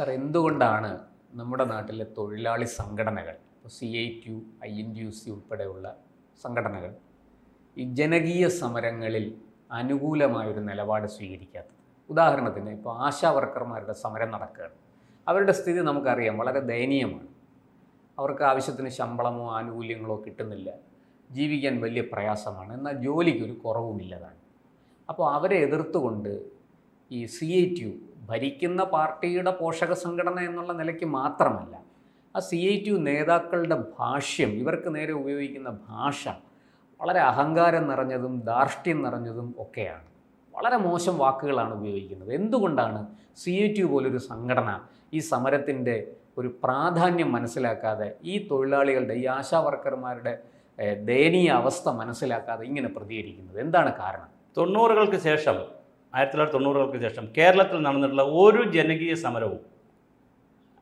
Sir എന്തുകൊണ്ടാണ് നമ്മുടെ നാട്ടിലെ തൊഴിലാളി സംഘടനകൾ C I T I N T U C ഉൾപ്പെടെയുള്ള സംഘടനകൾ ഈ ജനകീയ സമരങ്ങളിൽ അനുകൂലമായൊരു നിലപാട് സ്വീകരിക്കാത്തത്? ഉദാഹരണത്തിന് ഇപ്പോൾ ആശാ വർക്കർമാരുടെ സമരം നടക്കുകയാണ്. അവരുടെ സ്ഥിതി നമുക്കറിയാം വളരെ ദയനീയമാണ്. അവർക്ക് ആവശ്യത്തിന് ശമ്പളമോ ആനുകൂല്യങ്ങളോ കിട്ടുന്നില്ല. ജീവിക്കാൻ വലിയ പ്രയാസമാണ്. എന്നാൽ ജോലിക്കൊരു കുറവുമില്ലതാണ്. അപ്പോൾ അവരെ എതിർത്തുകൊണ്ട് ഈ സി ഐ ടി യു ഭരിക്കുന്ന പാർട്ടിയുടെ പോഷക സംഘടന എന്നുള്ള നിലയ്ക്ക് മാത്രമല്ല ആ സി ഐ ടി യു നേതാക്കളുടെ ഭാഷ്യം ഇവർക്ക് നേരെ ഉപയോഗിക്കുന്ന ഭാഷ വളരെ അഹങ്കാരം നിറഞ്ഞതും ധാർഷ്ട്യം നിറഞ്ഞതും ഒക്കെയാണ്. വളരെ മോശം വാക്കുകളാണ് ഉപയോഗിക്കുന്നത്. എന്തുകൊണ്ടാണ് സി ഐ ടി യു പോലൊരു സംഘടന ഈ സമരത്തിന്റെ ഒരു പ്രാധാന്യം മനസ്സിലാക്കാതെ ഈ തൊഴിലാളികളുടെ ഈ ആശാവർക്കർമാരുടെ ദയനീയ അവസ്ഥ മനസ്സിലാക്കാതെ ഇങ്ങനെ പ്രതികരിക്കുന്നത്? എന്താണ് കാരണം? തൊണ്ണൂറുകൾക്ക് ശേഷം ആയിരത്തി തൊള്ളായിരത്തി തൊണ്ണൂറുകൾക്ക് ശേഷം കേരളത്തിൽ നടന്നിട്ടുള്ള ഒരു ജനകീയ സമരവും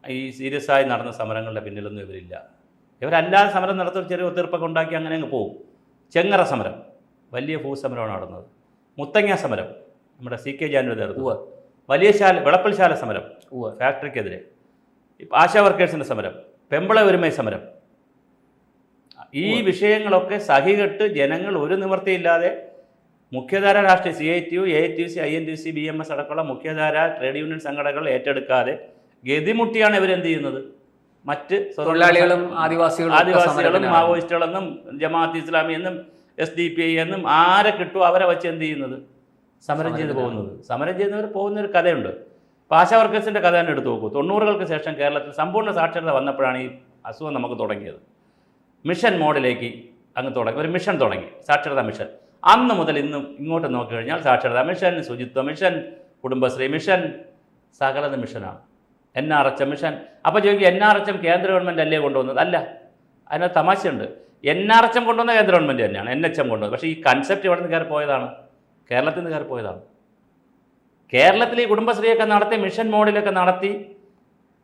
ഈ സീരിയസ് ആയി നടന്ന സമരങ്ങളുടെ പിന്നിലൊന്നും ഇവരില്ല. ഇവരല്ലാതെ സമരം നടത്തി ചെറിയ ഒത്തീർപ്പൊക്കെ ഉണ്ടാക്കി അങ്ങനെ അങ്ങ് പോകും. ചെങ്ങറ സമരം വലിയ ഭൂസമരമാണ് നടന്നത്. മുത്തങ്ങ സമരം നമ്മുടെ സി കെ ജാനുവരി നേതൃത്വം വലിയ ശാല വിളപ്പൽശാല സമരം ഫാക്ടറിക്കെതിരെ. ആശാ വർക്കേഴ്സിന്റെ സമരം പെമ്പള ഒരുമൈ സമരം. ഈ വിഷയങ്ങളൊക്കെ സഹികെട്ട് ജനങ്ങൾ ഒരു നിവൃത്തിയില്ലാതെ മുഖ്യധാര രാഷ്ട്രീയ C I T U A T C I N T C B M S അടക്കമുള്ള മുഖ്യധാര ട്രേഡ് യൂണിയൻ സംഘടനകൾ ഏറ്റെടുക്കാതെ ഗതിമുട്ടിയാണ് ഇവരെന്ത് ചെയ്യുന്നത്? മറ്റ് തൊഴിലാളികളും ആദിവാസികളും ആദിവാസികളും. മാവോയിസ്റ്റുകളെന്നും ജമാഅത്ത് ഇസ്ലാമി എന്നും എസ് ഡി പി ഐ എന്നും ആരെ കിട്ടുമോ അവരെ വെച്ച് എന്ത് ചെയ്യുന്നത്? സമരം ചെയ്ത്. പോകുന്നത്. സമരം ചെയ്യുന്നവർ പോകുന്ന ഒരു കഥയുണ്ട് വർക്കേഴ്സിന്റെ കഥ തന്നെ എടുത്തു നോക്കൂ. തൊണ്ണൂറുകൾക്ക് ശേഷം കേരളത്തിൽ സമ്പൂർണ സാക്ഷരത വന്നപ്പോഴാണ് ഈ അസുഖം നമുക്ക് തുടങ്ങിയത്. മിഷൻ മോഡിലേക്ക് അങ്ങ് തുടങ്ങി. ഒരു മിഷൻ തുടങ്ങി. സാക്ഷരതാ മിഷൻ. അന്ന് മുതൽ ഇന്നും ഇങ്ങോട്ട് നോക്കിക്കഴിഞ്ഞാൽ സാക്ഷരതാ മിഷൻ ശുചിത്വ മിഷൻ കുടുംബശ്രീ മിഷൻ സകലത മിഷനാണ്. N R H M mission. അപ്പോൾ ചോദിക്കും എൻ ആർ എച്ച് എം കേന്ദ്ര ഗവൺമെന്റ് അല്ലേ കൊണ്ടുവന്നത്? അല്ല. അതിനകത്ത് തമാശയുണ്ട്. എൻ ആർ എച്ച് എം കൊണ്ടുവന്ന കേന്ദ്ര ഗവൺമെന്റ് തന്നെയാണ് എൻ എച്ച് എം കൊണ്ടുവന്നത്. പക്ഷേ ഈ കൺസെപ്റ്റ് ഇവിടെ നിന്ന് കയറി പോയതാണ് കേരളത്തിൽ നിന്ന് കയറി പോയതാണ് കേരളത്തിൽ ഈ കുടുംബശ്രീയൊക്കെ നടത്തി മിഷൻ മോഡിലൊക്കെ നടത്തി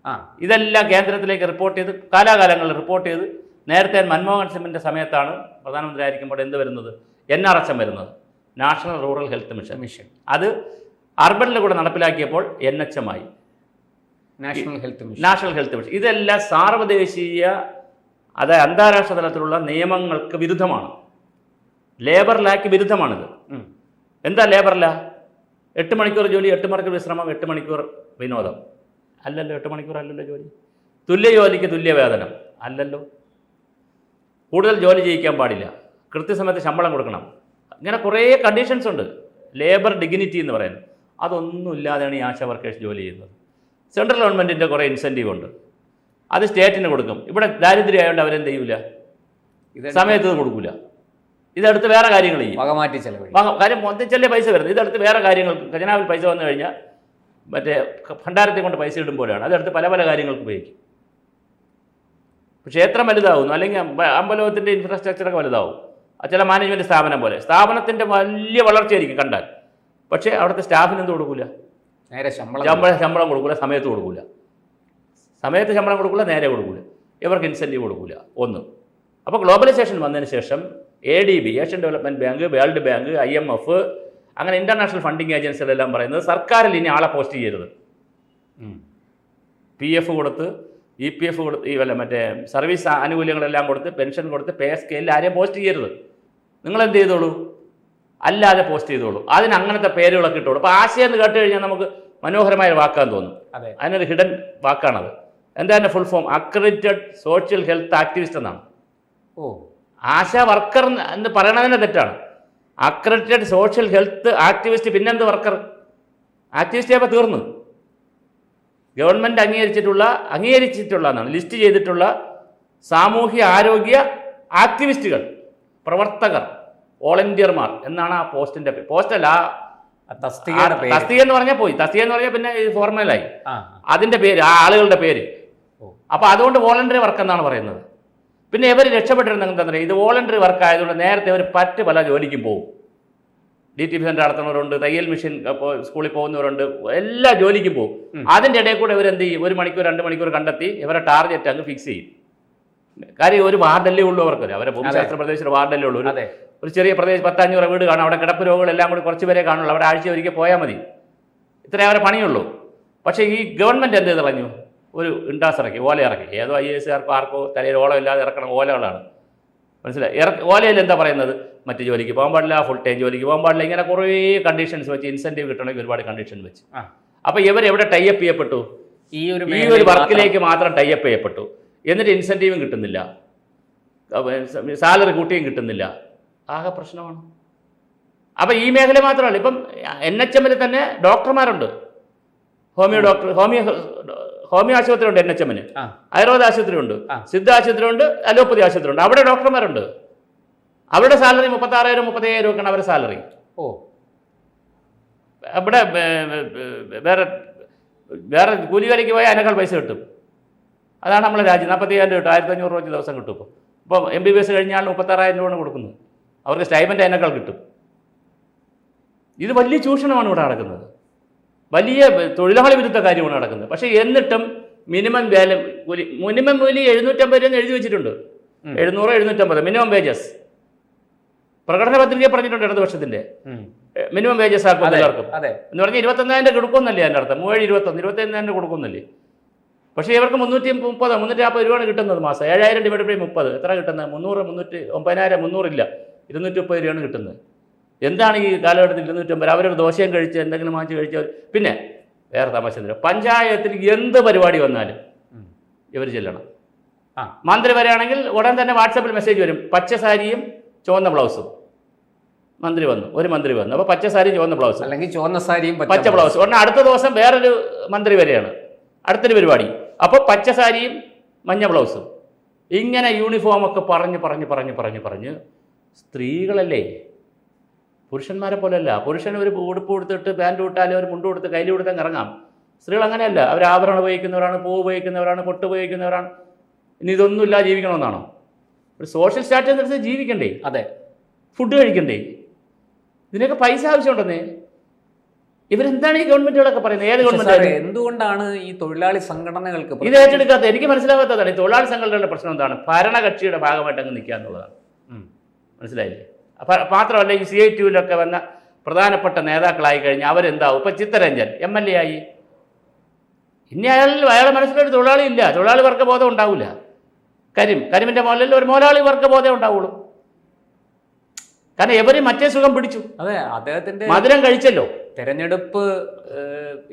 ആ ഇതെല്ലാം കേന്ദ്രത്തിലേക്ക് റിപ്പോർട്ട് ചെയ്ത് കാലാകാലങ്ങളിൽ റിപ്പോർട്ട് ചെയ്ത് നേരത്തെ മൻമോഹൻ സിംഗിന്റെ സമയത്താണ് പ്രധാനമന്ത്രി ആയിരിക്കുമ്പോൾ എന്ത് വരുന്നത്? എൻ ആർ എച്ച് എം വരുന്നത്. National rural health mission. Mission. അത് അർബനിൽ കൂടെ നടപ്പിലാക്കിയപ്പോൾ എൻ എച്ച് എം ആയി. National health mission. National health mission. ഇതെല്ലാം സാർവദേശീയ അതായത് അന്താരാഷ്ട്ര തലത്തിലുള്ള നിയമങ്ങൾക്ക് വിരുദ്ധമാണ്. ലേബർ ലാക്ക് വിരുദ്ധമാണിത്. എന്താ ലേബർ ലാ എട്ട് മണിക്കൂർ ജോലി എട്ട് മണിക്കൂർ വിശ്രമം എട്ട് മണിക്കൂർ വിനോദം. അല്ലല്ലോ എട്ട് മണിക്കൂർ അല്ലല്ലോ ജോലി. തുല്യ ജോലിക്ക് തുല്യ വേതനം. അല്ലല്ലോ. കൂടുതൽ ജോലി ചെയ്യിക്കാൻ പാടില്ല. കൃത്യസമയത്ത് ശമ്പളം കൊടുക്കണം. ഇങ്ങനെ കുറേ കണ്ടീഷൻസ് ഉണ്ട്. ലേബർ ഡിഗ്നിറ്റി എന്ന് പറയുന്നത്. അതൊന്നുമില്ലാതെയാണ് ഈ ആശാ വർക്കേഴ്സ് ജോലി ചെയ്യുന്നത്. സെൻട്രൽ ഗവൺമെന്റിന്റെ കുറേ ഇൻസെന്റീവ് ഉണ്ട്. അത് സ്റ്റേറ്റിന് കൊടുക്കും. ഇവിടെ ദാരിദ്ര്യം ആയതുകൊണ്ട് അവരെന്ത് ചെയ്യൂല? സമയത്ത് ഇത് കൊടുക്കൂല. ഇതെടുത്ത് വേറെ കാര്യങ്ങൾ ചെയ്യും. വകമാറ്റി ചെലവ് കാര്യം മൊത്തച്ചല്ലേ പൈസ വരുന്നത്? ഇതെടുത്ത് വേറെ കാര്യങ്ങൾ ഖജനാവിൽ പൈസ വന്നു കഴിഞ്ഞാൽ മറ്റേ ഭണ്ഡാരത്തെ കൊണ്ട് പൈസ ഇടും പോലെയാണ് അതെടുത്ത് പല പല കാര്യങ്ങൾക്ക് ഉപയോഗിക്കും. ക്ഷേത്രം വലുതാവുന്നു. അല്ലെങ്കിൽ അമ്പലോകത്തിന്റെ അമ്പലത്തിന്റെ ഇൻഫ്രാസ്ട്രക്ചറൊക്കെ വലുതാവും. ചില മാനേജ്മെന്റ് സ്ഥാപനം പോലെ. സ്ഥാപനത്തിന്റെ വലിയ വളർച്ചയായിരിക്കും കണ്ടാൽ. പക്ഷേ അവിടുത്തെ സ്റ്റാഫിന് എന്ത് കൊടുക്കില്ല നേരെ ശമ്പളം ശമ്പളം ശമ്പളം കൊടുക്കില്ല സമയത്ത് കൊടുക്കില്ല സമയത്ത് ശമ്പളം കൊടുക്കില്ല നേരെ കൊടുക്കില്ല ഇവർക്ക് ഇൻസെന്റീവ് കൊടുക്കില്ല ഒന്ന്. അപ്പോൾ ഗ്ലോബലൈസേഷൻ വന്നതിന് ശേഷം A D B Asian development bank world bank I M F അങ്ങനെ ഇന്റർനാഷണൽ ഫണ്ടിങ് ഏജൻസികളെല്ലാം പറയുന്നത് സർക്കാരിൽ ഇനി ആളെ പോസ്റ്റ് ചെയ്യരുത്. പി എഫ് കൊടുത്ത് ഇ പി എഫ് കൊടുത്ത് ഈ വല്ല മറ്റേ സർവീസ് ആനുകൂല്യങ്ങളെല്ലാം കൊടുത്ത് പെൻഷൻ കൊടുത്ത് പേ സ്കെയിലിൽ ആരെയും പോസ്റ്റ് ചെയ്യരുത്. നിങ്ങൾ എന്ത് ചെയ്തോളൂ? അല്ലാതെ പോസ്റ്റ് ചെയ്തോളൂ. അതിന് അങ്ങനത്തെ പേരുകളൊക്കെ ഇട്ടോളൂ. അപ്പോൾ ആശയം എന്ന് കേട്ട് കഴിഞ്ഞാൽ നമുക്ക് മനോഹരമായ വാക്കാൻ തോന്നും. അതെ. അതിനൊരു ഹിഡൻ വാക്കാണത് എന്താ എന്റെ full form accredited social health activist എന്നാണ്. ഓ. ആശാ വർക്കർ എന്ന് പറയണതിനെ തെറ്റാണ്. അക്രഡിറ്റഡ് സോഷ്യൽ ഹെൽത്ത് ആക്ടിവിസ്റ്റ് പിന്നെന്ത് വർക്കർ ആക്ടിവിസ്റ്റ് ആയപ്പോൾ തീർന്നു. ഗവൺമെന്റ് അംഗീകരിച്ചിട്ടുള്ള അംഗീകരിച്ചിട്ടുള്ള എന്നാണ്. ലിസ്റ്റ് ചെയ്തിട്ടുള്ള സാമൂഹ്യ ആരോഗ്യ ആക്ടിവിസ്റ്റുകൾ പ്രവർത്തകർ വോളണ്ടിയർമാർ എന്നാണ് ആ പോസ്റ്റിന്റെ പോസ്റ്റല്ല പേര്. തസ്തിക എന്ന് പറഞ്ഞാൽ പോയി. തസ്തിക എന്ന് പറഞ്ഞാൽ പിന്നെ ഫോർമലായി. അതിന്റെ പേര് ആ ആളുകളുടെ പേര്. അപ്പൊ അപ്പോൾ അതുകൊണ്ട് വോളണ്ടറി വർക്ക് എന്നാണ് പറയുന്നത്. പിന്നെ ഇവർ രക്ഷപ്പെട്ടിരുന്ന എന്താ ഇത് വോളണ്ടറി വർക്ക് ആയതുകൊണ്ട് നേരത്തെ ഇവർ പറ്റ് പല ജോലിക്കും പോകും ഡി ടി പി സെന്റർ നടത്തുന്നവരുണ്ട് തയ്യൽ മെഷീൻ സ്കൂളിൽ പോകുന്നവരുണ്ട് എല്ലാ ജോലിക്കും പോകും അതിന്റെ അതിന്റെ ഇടയിൽ കൂടെ ഇവരെന്ത് ചെയ്യും? ഒരു മണിക്കൂർ രണ്ട് മണിക്കൂർ കണ്ടെത്തി ഇവരെ ടാർഗറ്റ് അങ്ങ് ഫിക്സ് ചെയ്യും. കാര്യം ഒരു വാർഡല്ലേ ഉള്ളൂ അവർക്ക് അവരെ ഭൂമിശാസ്ത്ര പ്രദേശത്ത് വാർഡല്ലേ ഉള്ളൂ. ഒരു അതെ. ഒരു ചെറിയ പ്രദേശം പത്തഞ്ഞൂറ് വീട് കാണും. അവിടെ കിടപ്പ് രോഗങ്ങളെല്ലാം കൂടി കുറച്ച് പേരെ കാണുള്ളൂ. അവിടെ ആഴ്ച ഒരിക്കൽ പോയാൽ മതി. ഇത്രേ അവരെ പണിയുള്ളൂ. പക്ഷേ ഈ ഗവൺമെന്റ് എന്ത് കളഞ്ഞു ഒരു ഇൻഡാസ് ഇറക്കി ഓല ഇറക്കി. ഏതോ ഐ എസ് ആർക്കോ ആർക്കോ തലയിൽ ഓളം ഇല്ലാതെ ഇറക്കണ ഓലകളാണ്. മനസ്സിലായി? ഇറക്കി ഓലയിൽ എന്താ പറയുന്നത്? മറ്റ് ജോലിക്ക് പോകാൻ പാടില്ല ഫുൾ ടൈം ജോലിക്ക് പോകാൻ പാടില്ല. ഇങ്ങനെ കുറേ കണ്ടീഷൻസ് വെച്ച് ഇൻസെന്റീവ് കിട്ടണമെങ്കിൽ ഒരുപാട് കണ്ടീഷൻ വെച്ച്. അപ്പോൾ ഇവരെവിടെ ടൈപ്പ് ചെയ്യപ്പെട്ടു? ഈ ഒരു ഈ ഒരു വർക്കിലേക്ക് മാത്രം ടൈപ്പ് ചെയ്യപ്പെട്ടു. എന്നിട്ട് ഇൻസെന്റീവും കിട്ടുന്നില്ല. സാലറി കൂട്ടിയും കിട്ടുന്നില്ല. ആകെ പ്രശ്നമാണ്. അപ്പം ഈ മേഖല മാത്രമല്ല ഇപ്പം എൻ എച്ച് എമ്മിൽ തന്നെ ഡോക്ടർമാരുണ്ട്. ഹോമിയോ ഡോക്ടർ ഹോമിയോ ഹോമിയോ ആശുപത്രി ഉണ്ട് എൻ എച്ച് എമ്മിന് ആയുർവേദ ആശുപത്രി ഉണ്ട് സിദ്ധ ആശുപത്രി ഉണ്ട് അലോപ്പതി ആശുപത്രി ഉണ്ട് അവിടെ ഡോക്ടർമാരുണ്ട്. അവരുടെ സാലറി മുപ്പത്താറായിരം മുപ്പത്തയ്യായിരം ഒക്കെയാണ് അവരുടെ സാലറി ഓ. അവിടെ വേറെ വേറെ കൂലി വേലയ്ക്ക് പോയാൽ അതിനേക്കാൾ പൈസ കിട്ടും. അതാണ് നമ്മളെ രാജ്യം. നാൽപ്പത്തയ്യായിരം രൂപ കിട്ടും. ആയിരത്തി അഞ്ഞൂറ് രൂപ ദിവസം കിട്ടും ഇപ്പോൾ ഇപ്പോൾ എം ബി ബി എസ് കഴിഞ്ഞാൽ മുപ്പത്താറായിരം രൂപയാണ് കൊടുക്കുന്നത്. അവർക്ക് സ്റ്റൈപ്പന്റ് അതിനേക്കാൾ കിട്ടും. ഇത് വലിയ ചൂഷണമാണ് ഇവിടെ നടക്കുന്നത്. വലിയ തൊഴിലാളി വിരുദ്ധ കാര്യമാണ് നടക്കുന്നത്. പക്ഷേ എന്നിട്ടും മിനിമം വേല കൂലി മിനിമം കൂലി എഴുന്നൂറ്റമ്പത് രൂപ എഴുതി വെച്ചിട്ടുണ്ട്. എഴുന്നൂറ് എഴുന്നൂറ്റമ്പത് മിനിമം വേജസ് പ്രകടന പത്രിക പറഞ്ഞിട്ടുണ്ട് ഇടതുപക്ഷത്തിന്റെ മിനിമം വേജസ് ആക്കും എല്ലാവർക്കും. എന്ന് പറഞ്ഞാൽ ഇരുപത്തൊന്നായിരം രൂപ കൊടുക്കുമെന്നല്ലേ അതിന്റെ അർത്ഥം. മൂവഴി ഇരുപത്തൊന്ന് ഇരുപത്തൊന്നായിരം രൂപ കൊടുക്കുന്നില്ലേ പക്ഷേ ഇവർക്ക് മുന്നൂറ്റി മുപ്പത് മുന്നൂറ്റി നാൽപ്പത് രൂപയാണ് കിട്ടുന്നത് മാസം. ഏഴായിരം ഡിവൈഡ് ബൈ മുപ്പത്. എത്ര കിട്ടുന്നത്? മുന്നൂറ് മുന്നൂറ്റി ഒമ്പതിനായിരം മുന്നൂറില്ല. ഇരുന്നൂറ്റി മുപ്പത് രൂപയാണ് കിട്ടുന്നത്. എന്താണ് ഈ കാലഘട്ടത്തിൽ ഇരുന്നൂറ്റമ്പത് അവരൊരു ദോശയും കഴിച്ച് എന്തെങ്കിലും വാങ്ങിച്ച് കഴിച്ച് പിന്നെ വേറെ തമാശ എന്തിനാ പഞ്ചായത്തിൽ എന്ത് പരിപാടി വന്നാലും ഇവർ ചെല്ലണം. ആ. മന്ത്രി വരികയാണെങ്കിൽ ഉടൻ തന്നെ വാട്സപ്പിൽ മെസ്സേജ് വരും. പച്ച സാരിയും ചുവന്ന ബ്ലൗസും. മന്ത്രി വന്നു. ഒരു മന്ത്രി വന്നു. അപ്പോൾ പച്ച സാരിയും ചുവന്ന ബ്ലൗസും. അല്ലെങ്കിൽ ചുവന്ന സാരിയും പച്ച ബ്ലൗസ്. ഉടനെ അടുത്ത ദിവസം വേറൊരു മന്ത്രി വരികയാണ്. അടുത്തൊരു പരിപാടി. അപ്പോൾ പച്ച സാരിയും മഞ്ഞ ബ്ലൗസും. ഇങ്ങനെ യൂണിഫോമൊക്കെ പറഞ്ഞ് പറഞ്ഞ് പറഞ്ഞ് പറഞ്ഞ് പറഞ്ഞ് സ്ത്രീകളല്ലേ? പുരുഷന്മാരെ പോലെയല്ല. പുരുഷൻ ഒരു ഉടുപ്പ് കൊടുത്തിട്ട് പാന്റ് വിട്ടാലും ഒരു മുണ്ട് കൊടുത്ത് കയ്യിൽ കൊടുത്താൽ ഇറങ്ങാം. സ്ത്രീകൾ അങ്ങനെയല്ല. അവർ ആഭരണം ഉപയോഗിക്കുന്നവരാണ് പൂ ഉപയോഗിക്കുന്നവരാണ് പൊട്ട് ഉപയോഗിക്കുന്നവരാണ്. ഇനി ഇതൊന്നുമില്ല ജീവിക്കണമെന്നാണോ? ഒരു സോഷ്യൽ സ്റ്റാറ്റസ് അനുസരിച്ച് ജീവിക്കണ്ടേ? അതെ. ഫുഡ് കഴിക്കണ്ടേ? ഇതിനൊക്കെ പൈസ ആവശ്യമുണ്ടെന്നേ. ഇവരെന്താണ് ഈ ഗവൺമെന്റുകളൊക്കെ പറയുന്നത്? ഏത് ഗവൺമെന്റ് എന്തുകൊണ്ടാണ് ഈ തൊഴിലാളി സംഘടനകൾക്ക് ഇത് ഏറ്റെടുക്കാത്ത എനിക്ക് മനസ്സിലാകാത്തതാണ് ഈ തൊഴിലാളി സംഘടനകളുടെ പ്രശ്നം എന്താണ്? ഭരണകക്ഷിയുടെ ഭാഗമായിട്ട് അങ്ങ് നിൽക്കുക എന്നുള്ളതാണ്. മനസ്സിലായില്ലേ? അപ്പം മാത്രമല്ല ഈ സി ഐ ടിയിലൊക്കെ വന്ന പ്രധാനപ്പെട്ട നേതാക്കളായി കഴിഞ്ഞാൽ അവരെന്താവും? ഇപ്പം ചിത്തരഞ്ജൻ എം എൽ എ ആയി. ഇനി അയാളിൽ അയാളുടെ മനസ്സിലൊരു തൊഴിലാളി ഇല്ല. തൊഴിലാളി വർഗബോധം ഉണ്ടാവില്ല കരിം കരിമിന്റെ മോലിൽ ഒരു മുതലാളി വർഗബോധം ഉണ്ടാവുള്ളൂ. കാരണം എവരും മറ്റേ സുഖം പിടിച്ചു? അതെ അദ്ദേഹത്തിന്റെ മധുരം കഴിച്ചല്ലോ. തെരഞ്ഞെടുപ്പ്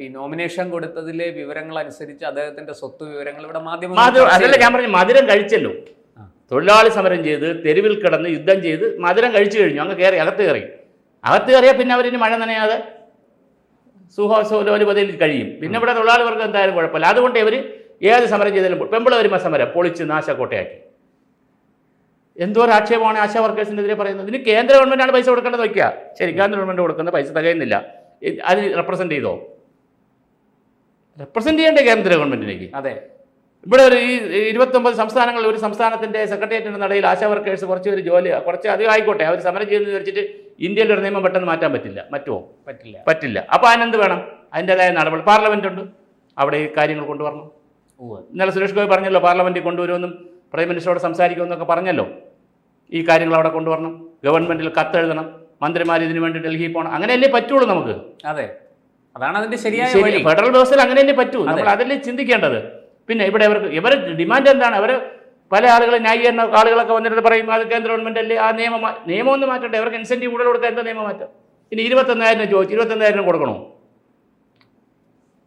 ഈ നോമിനേഷൻ കൊടുത്തതിലെ വിവരങ്ങൾ അനുസരിച്ച് അദ്ദേഹത്തിന്റെ സ്വത്ത് വിവരങ്ങൾ ഇവിടെ മാധ്യമം അതല്ല ഞാൻ പറഞ്ഞു മധുരം കഴിച്ചല്ലോ. തൊഴിലാളി സമരം ചെയ്ത് തെരുവിൽ കിടന്ന് യുദ്ധം ചെയ്ത് മധുരം കഴിച്ചു കഴിഞ്ഞു. അങ്ങ് കയറി അകത്ത് കയറി അകത്ത് കയറിയാൽ പിന്നെ അവരിന് മഴ നനയാതെ സുഖോലോലുപതയിൽ കഴിയും. പിന്നെ ഇവിടെ തൊഴിലാളി വർഗം എന്തായാലും കുഴപ്പമില്ല. അതുകൊണ്ട് ഇവർ ഏത് സമരം ചെയ്താലും പെമ്പിള വരുമ്പ സമരം പൊളിച്ച് നാശക്കോട്ടയാക്കി. എന്തോ ഒരു ആക്ഷേപമാണ് ആശാ വർക്കേഴ്സിനെതിരെ പറയുന്നത്. ഇതിന് കേന്ദ്ര ഗവൺമെന്റാണ് പൈസ കൊടുക്കേണ്ടത് വയ്ക്കുക. ശരി കേന്ദ്ര ഗവൺമെന്റ് കൊടുക്കുന്ന പൈസ തികയുന്നില്ല. അത് റെപ്രസെന്റ് ചെയ്തോ? റെപ്രസെന്റ് ചെയ്യേണ്ടേ കേന്ദ്ര ഗവൺമെന്റിലേക്ക് അതെ. ഇവിടെ ഒരു ഈ ഇരുപത്തൊമ്പത് സംസ്ഥാനങ്ങളിൽ ഒരു സംസ്ഥാനത്തിന്റെ സെക്രട്ടേറിയറ്റിന്റെ നടയിൽ ആശാ വർക്കേഴ്സ് കുറച്ച് പേര് ജോലി കുറച്ച് അധികം ആയിക്കോട്ടെ അവർ സമരം ചെയ്യുന്നത് വെച്ചിട്ട് ഇന്ത്യയിൽ ഒരു നിയമം പെട്ടെന്ന് മാറ്റാൻ പറ്റില്ല. മറ്റുമോ പറ്റില്ല. പറ്റില്ല. അപ്പോൾ അതിനെന്ത് വേണം? അതിന്റെതായ നടപടി. പാർലമെന്റ് ഉണ്ട് അവിടെ ഈ കാര്യങ്ങൾ കൊണ്ടുവരണം. ഇന്നലെ സുരേഷ് ഗോപി പറഞ്ഞല്ലോ പാർലമെന്റിൽ കൊണ്ടുവരുമെന്നും പ്രൈം മിനിസ്റ്ററോട് സംസാരിക്കുമെന്നൊക്കെ പറഞ്ഞല്ലോ. ഈ കാര്യങ്ങൾ അവിടെ കൊണ്ടുവരണം. ഗവൺമെന്റിൽ കത്തെഴുതണം. മന്ത്രിമാർ ഇതിനു വേണ്ടി ഡൽഹിയിൽ പോകണം അങ്ങനെയല്ലേ പറ്റുള്ളൂ നമുക്ക്? അതെ. അതാണ് അതിന്റെ ശരിയായ വഴി. ഫെഡറൽ വ്യവസ്ഥയിൽ അങ്ങനെയല്ലേ പറ്റൂ. നമ്മൾ അതല്ലേ ചിന്തിക്കേണ്ടത്? പിന്നെ ഇവിടെ ഇവർക്ക് ഇവരെ ഡിമാൻഡ് എന്താണ്? അവർ പല ആളുകൾ ന്യായീകരണ ആളുകളൊക്കെ വന്നിട്ട് പറയും അത് കേന്ദ്ര ഗവൺമെന്റ് അല്ലേ? ആ നിയമം നിയമം ഒന്ന് മാറ്റട്ടെ അവർക്ക് ഇൻസെന്റീവ് കൂടുതൽ കൊടുക്കാൻ എന്താ നിയമം മാറ്റം? ഇനി ഇരുപത്തൊന്നായിരം ചോദിച്ചു ഇരുപത്തൊന്നായിരം കൊടുക്കണോ?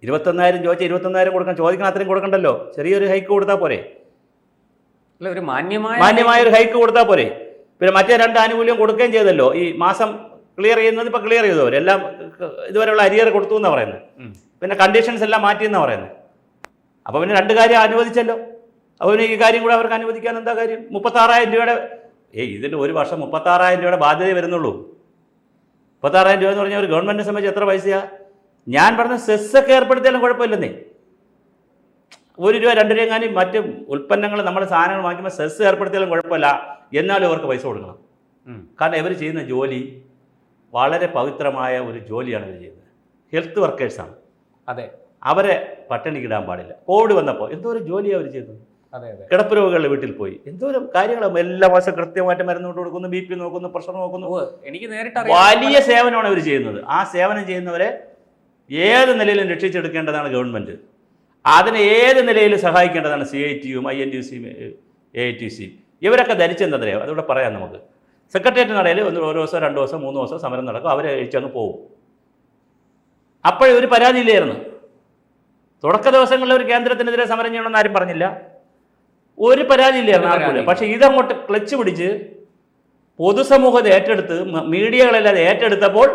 ഇരുപത്തൊന്നായിരം ചോദിച്ചാൽ ഇരുപത്തൊന്നായിരം കൊടുക്കണം. ചോദിക്കണം അത്രയും കൊടുക്കണ്ടല്ലോ. ചെറിയൊരു ഹൈക്ക് കൊടുത്താൽ പോരെ. അല്ല ഒരു മാന്യമായ മാന്യമായ ഒരു ഹൈക്ക് കൊടുത്താൽ പോരെ. പിന്നെ മറ്റേ രണ്ട് ആനുകൂല്യം കൊടുക്കുകയും ചെയ്തല്ലോ. ഈ മാസം ക്ലിയർ ചെയ്യുന്നത് ഇപ്പോൾ ക്ലിയർ ചെയ്തു അവർ എല്ലാം ഇതുവരെയുള്ള അരിയർ കൊടുത്തു എന്നാണ് പറയുന്നത്. പിന്നെ കണ്ടീഷൻസ് എല്ലാം മാറ്റി എന്നാണ് പറയുന്നത്. അപ്പോൾ പിന്നെ രണ്ട് കാര്യം അനുവദിച്ചല്ലോ. അപ്പോൾ പിന്നെ ഈ കാര്യം കൂടെ അവർക്ക് അനുവദിക്കാൻ എന്താ കാര്യം? മുപ്പത്താറായിരം രൂപയുടെ ഏയ് ഇതിന് ഒരു വർഷം മുപ്പത്താറായിരം രൂപയുടെ ബാധ്യത വരുന്നുള്ളൂ. മുപ്പത്താറായിരം രൂപ എന്ന് പറഞ്ഞാൽ ഒരു ഗവൺമെന്റിനെ സംബന്ധിച്ച് എത്ര പൈസയാ? ഞാൻ പറഞ്ഞ സെസ്സൊക്കെ ഏർപ്പെടുത്തിയാലും കുഴപ്പമില്ലെന്നേ. ഒരു രൂപ രണ്ട് രൂപ എങ്ങാനും മറ്റ് ഉൽപ്പന്നങ്ങൾ നമ്മൾ സാധനങ്ങൾ വാങ്ങിക്കുമ്പോൾ സെസ് ഏർപ്പെടുത്തിയാലും കുഴപ്പമില്ല. എന്നാലും അവർക്ക് പൈസ കൊടുക്കണം. കാരണം ഇവർ ചെയ്യുന്ന ജോലി വളരെ പവിത്രമായ ഒരു ജോലിയാണ് ഇവർ ചെയ്യുന്നത്. ഹെൽത്ത് വർക്കേഴ്സാണ് അതെ. അവരെ പട്ടിണിക്കിടാൻ പാടില്ല. കോവിഡ് വന്നപ്പോൾ എന്തോ ഒരു ജോലിയാണ് അവർ ചെയ്തത്. അതെ അതെ. കിടപ്പ് രോഗികളുടെ വീട്ടിൽ പോയി. എന്തോരം കാര്യങ്ങളും എല്ലാ മാസം കൃത്യമായിട്ട് മരുന്ന് കൊണ്ട് കൊടുക്കുന്നു ബി പി നോക്കുന്നു പ്രഷർ നോക്കുന്നു. എനിക്ക് നേരിട്ട് വലിയ സേവനമാണ് ഇവർ ചെയ്യുന്നത്. ആ സേവനം ചെയ്യുന്നവരെ ഏത് നിലയിലും രക്ഷിച്ചെടുക്കേണ്ടതാണ് ഗവൺമെന്റ്. അതിനെ ഏത് നിലയിലും സഹായിക്കേണ്ടതാണ് സി ഐ ടിയും ഐ എൻ ടി സിയും എ ഐ ടി സിയും ഇവരൊക്കെ ധരിച്ചെന്തറിയോ അതിവിടെ പറയാം നമുക്ക്. സെക്രട്ടേറിയറ്റ് നടയിൽ ഒന്ന് ഒരു ദിവസം രണ്ട് ദിവസം മൂന്ന് ദിവസം സമരം നടക്കും. അവരെ അഴിച്ചങ്ങ് പോകും അപ്പോഴേ ഒരു പരാതിയില്ലായിരുന്നു. തുടക്ക ദിവസങ്ങളിൽ ഒരു കേന്ദ്രത്തിനെതിരെ സമരം ചെയ്യണമെന്ന് ആരും പറഞ്ഞില്ല. ഒരു പരാതിയില്ലായിരുന്നു ഇല്ലായിരുന്നു ആർക്കും പക്ഷേ ഇതങ്ങോട്ട് ക്ലച്ച് പിടിച്ച് പൊതുസമൂഹത്തെ ഏറ്റെടുത്ത് മീഡിയകളെല്ലാം ഏറ്റെടുത്തപ്പോൾ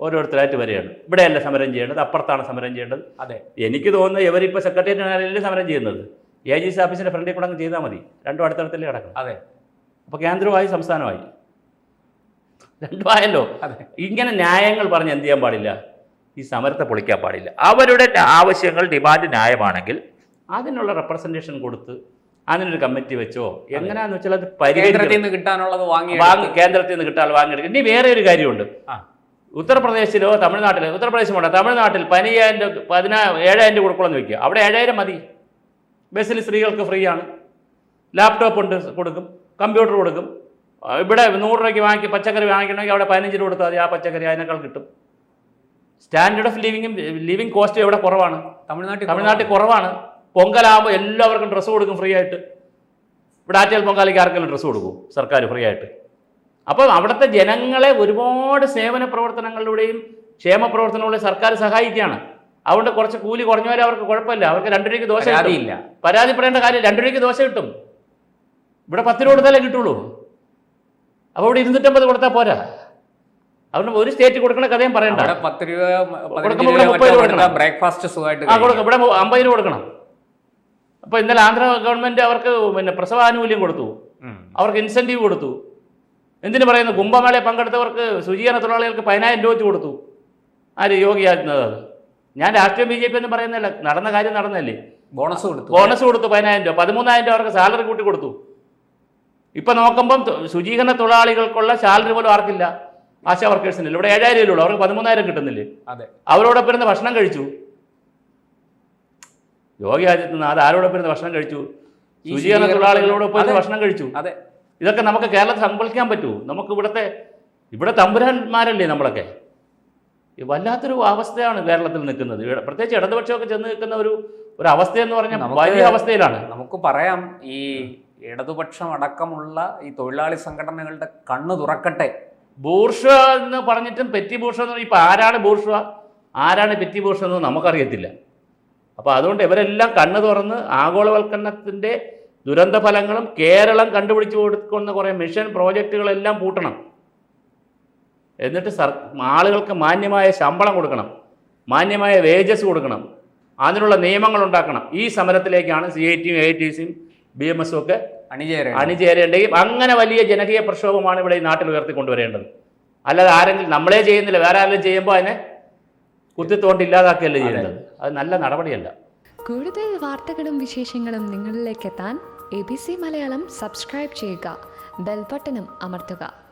ഓരോരുത്തരായിട്ട് വരികയാണ്. ഇവിടെയല്ല സമരം ചെയ്യേണ്ടത് അപ്പുറത്താണ് സമരം ചെയ്യേണ്ടത്. അതെ. എനിക്ക് തോന്നുന്നത് ഇവരിപ്പോൾ സെക്രട്ടേറിയറ്റ് സമരം ചെയ്യുന്നത്. എ ജി സി ഓഫീസിന്റെ ഫ്രണ്ടിൽ കൂടെ അങ്ങ് ചെയ്താൽ മതി. രണ്ടും അടുത്തടുത്തല്ലേ കിടക്കണം അതെ. അപ്പോൾ കേന്ദ്രമായി സംസ്ഥാനമായി രണ്ടുമായല്ലോ അതെ. ഇങ്ങനെ ന്യായങ്ങൾ പറഞ്ഞ് എന്ത് ചെയ്യാൻ പാടില്ല? ഈ സമരത്തെ പൊളിക്കാൻ പാടില്ല. അവരുടെ ആവശ്യങ്ങൾ ഡിമാൻഡ് ന്യായമാണെങ്കിൽ അതിനുള്ള റെപ്രസെന്റേഷൻ കൊടുത്ത് അതിനൊരു കമ്മിറ്റി വെച്ചോ? എങ്ങനെയാന്ന് വെച്ചാൽ അത് കേന്ദ്രത്തിൽ നിന്ന് കിട്ടാനുള്ളത് വാങ്ങി കേന്ദ്രത്തിൽ നിന്ന് കിട്ടാൻ വാങ്ങിയെടുക്കും. ഇനി വേറെ ഒരു കാര്യമുണ്ട്. ഉത്തർപ്രദേശിലോ തമിഴ്നാട്ടിലോ ഉത്തർപ്രദേശ് വേണ്ട തമിഴ്നാട്ടിൽ പനിയായിരം പതിനാ ഏഴായിരം രൂപ കൊടുക്കണമെന്ന് വെക്കുക അവിടെ ഏഴായിരം മതി. ബസ്സിൽ സ്ത്രീകൾക്ക് ഫ്രീ ആണ് ലാപ്ടോപ്പ് ഉണ്ട് കൊടുക്കും. കമ്പ്യൂട്ടർ കൊടുക്കും. ഇവിടെ നൂറ് രൂപയ്ക്ക് വാങ്ങിക്കും പച്ചക്കറി വാങ്ങിക്കണമെങ്കിൽ അവിടെ പതിനഞ്ച് രൂപ കൊടുത്താൽ മതി. ആ പച്ചക്കറി അതിനേക്കാൾ കിട്ടും. സ്റ്റാൻഡേർഡ് ഓഫ് ലിവിങ്ങും ലിവിങ് കോസ്റ്റ് എവിടെ കുറവാണ്. തമിഴ്നാട്ടിൽ തമിഴ്നാട്ടിൽ കുറവാണ്. പൊങ്കലാകുമ്പോൾ എല്ലാവർക്കും ഡ്രസ്സ് കൊടുക്കും ഫ്രീ ആയിട്ട്. ഇവിടെ ആറ്റൽ പൊങ്കാലയ്ക്ക് ആർക്കെങ്കിലും ഡ്രസ്സ് കൊടുക്കും. സർക്കാർ ഫ്രീ ആയിട്ട്. അപ്പം അവിടുത്തെ ജനങ്ങളെ ഒരുപാട് സേവന പ്രവർത്തനങ്ങളിലൂടെയും ക്ഷേമ പ്രവർത്തനങ്ങളിലൂടെയും സർക്കാർ സഹായിക്കുകയാണ്. അതുകൊണ്ട് കുറച്ച് കൂലി കുറഞ്ഞവരെ അവർക്ക് കുഴപ്പമില്ല. അവർക്ക് രണ്ടു രൂപയ്ക്ക് ദോശ കിട്ടിയില്ല പരാതിപ്പെടേണ്ട കാര്യം രണ്ടു രൂപയ്ക്ക് ദോശ കിട്ടും. ഇവിടെ പത്ത് രൂപ കൊടുത്താലേ കിട്ടുള്ളൂ. അപ്പോൾ ഇവിടെ ഇരുന്നൂറ്റമ്പത് കൊടുത്താൽ പോരാ. അതുകൊണ്ട് ഒരു സ്റ്റേറ്റ് കൊടുക്കണ കഥയും പറയണ്ട. പത്ത് രൂപ. ബ്രേക്ക്ഫാസ്റ്റ് സുഖമായിട്ട് ആ കൊടുക്കും. ഇവിടെ അമ്പത് രൂപ കൊടുക്കണം. അപ്പോൾ ഇന്നലെ ആന്ധ്ര ഗവൺമെന്റ് അവർക്ക് പിന്നെ പ്രസവാനുകൂല്യം കൊടുത്തു. അവർക്ക് ഇൻസെന്റീവ് കൊടുത്തു. എന്തിനു പറയുന്നു? കുംഭമേളയിൽ പങ്കെടുത്തവർക്ക് ശുചീകരണ തൊഴിലാളികൾക്ക് പതിനായിരം രൂപ വെച്ച് കൊടുത്തു. ആര്? യോഗി ആദിത്യനാഥ്. ഞാൻ രാഷ്ട്രീയ ബി ജെ പി എന്ന് പറയുന്നില്ല. നടന്ന കാര്യം നടന്നല്ലേ ബോണസ് കൊടുത്തു. ബോണസ് കൊടുത്തു പതിനായിരം രൂപ. പതിമൂന്നായിരം രൂപ അവർക്ക് സാലറി കൂട്ടി കൊടുത്തു. ഇപ്പൊ നോക്കുമ്പം ശുചീകരണ തൊഴിലാളികൾക്കുള്ള സാലറി പോലും ആർക്കില്ല. ആശാ വർക്കേഴ്സിനില്ല ഇവിടെ ഏഴായിരം ഉള്ളൂ. അവർക്ക് പതിമൂന്നായിരം കിട്ടുന്നില്ലേ? അതെ. അവരോടൊപ്പം ഇരുന്ന് ഭക്ഷണം കഴിച്ചു. യോഗി ആദിത്യനാഥ് ആരോടൊപ്പം ഇരുന്ന് ഭക്ഷണം കഴിച്ചു? ശുചീകരണ തൊഴിലാളികളോടൊപ്പം ഇരുന്ന് ഭക്ഷണം കഴിച്ചു? അതെ. ഇതൊക്കെ നമുക്ക് കേരളത്തിൽ സങ്കല്പിക്കാൻ പറ്റുമോ നമുക്ക് ഇവിടുത്തെ ഇവിടെ തമ്പുരാന്മാരല്ലേ നമ്മളൊക്കെ? വല്ലാത്തൊരു അവസ്ഥയാണ് കേരളത്തിൽ നിൽക്കുന്നത്. പ്രത്യേകിച്ച് ഇടതുപക്ഷമൊക്കെ ചെന്ന് നിൽക്കുന്ന ഒരു ഒരു അവസ്ഥയെന്ന് പറഞ്ഞാൽ വലിയ അവസ്ഥയിലാണ്. നമുക്ക് പറയാം ഈ ഇടതുപക്ഷം അടക്കമുള്ള ഈ തൊഴിലാളി സംഘടനകളുടെ കണ്ണ് തുറക്കട്ടെ. ബൂർഷ എന്ന് പറഞ്ഞിട്ടും പെറ്റി ബൂർഷ എന്ന് പറഞ്ഞാൽ ഇപ്പം ആരാണ് ബൂർഷ ആരാണ് പെറ്റി ബൂർഷ എന്ന് നമുക്കറിയത്തില്ല. അപ്പോൾ അതുകൊണ്ട് ഇവരെല്ലാം കണ്ണു തുറന്ന് ആഗോളവൽക്കരണത്തിന്റെ ദുരന്ത ഫലങ്ങളും കേരളം കണ്ടുപിടിച്ചു കൊടുക്കുന്ന കുറേ മിഷൻ പ്രോജക്റ്റുകളെല്ലാം പൂട്ടണം. എന്നിട്ട് സർ ആളുകൾക്ക് മാന്യമായ ശമ്പളം കൊടുക്കണം മാന്യമായ വേജസ് കൊടുക്കണം അതിനുള്ള നിയമങ്ങൾ ഉണ്ടാക്കണം. ഈ സമരത്തിലേക്കാണ് സി ഐ ടിയും എ ഐ ടി സിയും ബി എം എസും ഒക്കെ അണിചേര അണിചേരേണ്ടെങ്കിൽ അങ്ങനെ വലിയ ജനകീയ പ്രക്ഷോഭമാണ് ഇവിടെ ഈ നാട്ടിൽ ഉയർത്തിക്കൊണ്ടുവരേണ്ടത് അല്ലാതെ ആരെങ്കിലും നമ്മളെ ചെയ്യുന്നില്ല വേറെ ആരെങ്കിലും ചെയ്യുമ്പോൾ അതിനെ കുത്തിത്തോണ്ട് ഇല്ലാതാക്കുകയല്ലേ ചെയ്യേണ്ടത്? അത് നല്ല നടപടിയല്ല. കൂടുതൽ വാർത്തകളും വിശേഷങ്ങളും നിങ്ങളിലേക്ക് എത്താൻ A B C Malayalam subscribe ചെയ്യുക ബെൽബട്ടനും അമർത്തുക.